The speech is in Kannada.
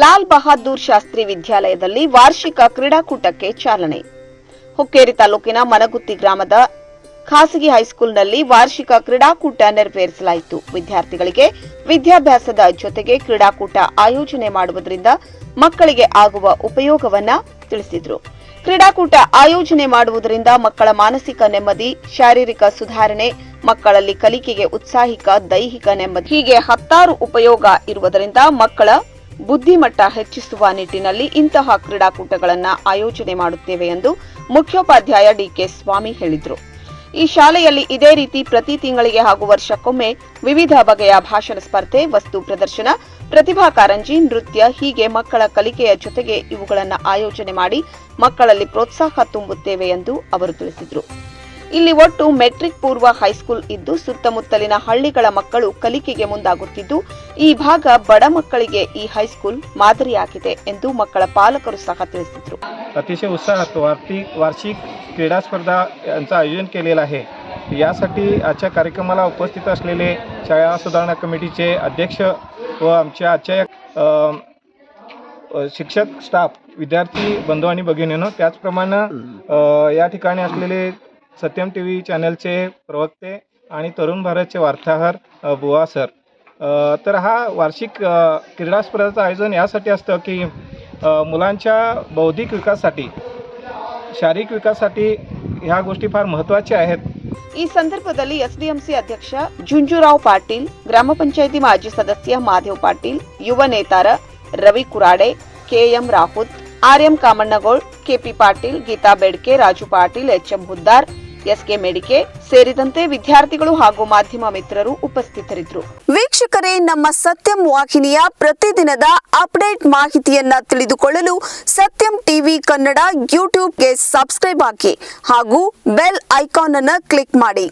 ಲಾಲ್ ಬಹಾದ್ದೂರ್ ಶಾಸ್ತ್ರಿ ವಿದ್ಯಾಲಯದಲ್ಲಿ ವಾರ್ಷಿಕ ಕ್ರೀಡಾಕೂಟಕ್ಕೆ ಚಾಲನೆ. ಹುಕ್ಕೇರಿ ತಾಲೂಕಿನ ಮನಗುತ್ತಿ ಗ್ರಾಮದ ಖಾಸಗಿ ಹೈಸ್ಕೂಲ್ನಲ್ಲಿ ವಾರ್ಷಿಕ ಕ್ರೀಡಾಕೂಟ ನೆರವೇರಿಸಲಾಯಿತು. ವಿದ್ಯಾರ್ಥಿಗಳಿಗೆ ವಿದ್ಯಾಭ್ಯಾಸದ ಜೊತೆಗೆ ಕ್ರೀಡಾಕೂಟ ಆಯೋಜನೆ ಮಾಡುವುದರಿಂದ ಮಕ್ಕಳಿಗೆ ಆಗುವ ಉಪಯೋಗವನ್ನ ತಿಳಿಸಿದರು. ಕ್ರೀಡಾಕೂಟ ಆಯೋಜನೆ ಮಾಡುವುದರಿಂದ ಮಕ್ಕಳ ಮಾನಸಿಕ ನೆಮ್ಮದಿ, ಶಾರೀರಿಕ ಸುಧಾರಣೆ, ಮಕ್ಕಳಲ್ಲಿ ಕಲಿಕೆಗೆ ಉತ್ಸಾಹಿಕ ದೈಹಿಕ ನೆಮ್ಮದಿ ಹೀಗೆ ಹತ್ತಾರು ಉಪಯೋಗ ಇರುವುದರಿಂದ ಮಕ್ಕಳ ಬುದ್ಧಿಮಟ್ಟ ಹೆಚ್ಚಿಸುವ ನಿಟ್ಟಿನಲ್ಲಿ ಇಂತಹ ಕ್ರೀಡಾಕೂಟಗಳನ್ನು ಆಯೋಜನೆ ಮಾಡುತ್ತೇವೆ ಎಂದು ಮುಖ್ಯೋಪಾಧ್ಯಾಯ ಡಿಕೆ ಸ್ವಾಮಿ ಹೇಳಿದರು. ಈ ಶಾಲೆಯಲ್ಲಿ ಇದೇ ರೀತಿ ಪ್ರತಿ ತಿಂಗಳಿಗೆ ಹಾಗೂ ವರ್ಷಕ್ಕೊಮ್ಮೆ ವಿವಿಧ ಬಗೆಯ ಭಾಷಣ ಸ್ಪರ್ಧೆ, ವಸ್ತು ಪ್ರದರ್ಶನ, ಪ್ರತಿಭಾ ಕಾರಂಜಿ, ನೃತ್ಯ, ಹೀಗೆ ಮಕ್ಕಳ ಕಲಿಕೆಯ ಜೊತೆಗೆ ಇವುಗಳನ್ನು ಆಯೋಜನೆ ಮಾಡಿ ಮಕ್ಕಳಲ್ಲಿ ಪ್ರೋತ್ಸಾಹ ತುಂಬುತ್ತೇವೆ ಎಂದು ಅವರು ತಿಳಿಸಿದರು. ಇಲ್ಲಿ ಒಟ್ಟು ಮೆಟ್ರಿಕ್ ಪೂರ್ವ ಹೈಸ್ಕೂಲ್ ಇದ್ದು ಸುತ್ತಮುತ್ತಲಿನ ಹಳ್ಳಿಗಳ ಮಕ್ಕಳು ಕಲಿಕೆಗೆ ಮುಂದಾಗುತ್ತಿದ್ದು ಈ ಭಾಗ ಬಡ ಮಕ್ಕಳಿಗೆ ಈ ಹೈಸ್ಕೂಲ್ ಮಾದರಿಯಾಗಿದೆ ಎಂದು ಮಕ್ಕಳ ಪಾಲಕರು ಸಹ ತಿಳಿಸಿದರು अतिशय उत्साहात वार्षिक वार्षिक क्रीडा स्पर्धा यांचं आयोजन केलेलं आहे यासाठी आजच्या कार्यक्रमाला उपस्थित असलेले शाळा सुधारणा कमिटीचे अध्यक्ष व आमच्या आजच्या अ, अ, शिक्षक स्टाफ विद्यार्थी बंधू आणि भगिनीनं त्याचप्रमाणे अ, या ठिकाणी असलेले सत्यम टी व्ही चॅनलचे प्रवक्ते आणि तरुण भारतचे वार्ताहर अ, बुवा सर अ, तर हा वार्षिक अ, क्रीडा स्पर्धेचं आयोजन यासाठी असतं की अ, मुलांच्या बौद्धिक विकासासाठी शारीरिक विकासासाठी ह्या गोष्टी फार महत्त्वाच्या आहेत ಈ ಸಂದರ್ಭದಲ್ಲಿ ಎಸ್ಡಿಎಂಸಿ ಅಧ್ಯಕ್ಷ ಜುಂಜುರಾವ್ ಪಾಟೀಲ್ ಗ್ರಾಮ ಪಂಚಾಯಿತಿ ಮಾಜಿ ಸದಸ್ಯ ಮಾಧವ್ ಪಾಟೀಲ್ ಯುವ ನೇತಾರ Ravi Kurade KM Rahut RM Kamannagol KP Patil Geeta Bedke Raju Patil HM Huddar SK Medike ಸೇರಿದಂತೆ ವಿದ್ಯಾರ್ಥಿಗಳು ಹಾಗೂ ಮಾಧ್ಯಮ ಮಿತ್ರರು ಉಪಸ್ಥಿತರಿದ್ದರು. ವೀಕ್ಷಕರೇ, ನಮ್ಮ ಸತ್ಯಂ ವಾಹಿನಿಯ ಪ್ರತಿದಿನದ ಅಪ್ಡೇಟ್ ಮಾಹಿತಿಯನ್ನ ತಿಳಿದುಕೊಳ್ಳಲು ಸತ್ಯಂ ಟಿವಿ ಕನ್ನಡ ಯೂಟ್ಯೂಬ್ಗೆ ಸಬ್ಸ್ಕ್ರೈಬ್ ಹಾಕಿ ಹಾಗೂ ಬೆಲ್ ಐಕಾನ್ ಅನ್ನು ಕ್ಲಿಕ್ ಮಾಡಿ.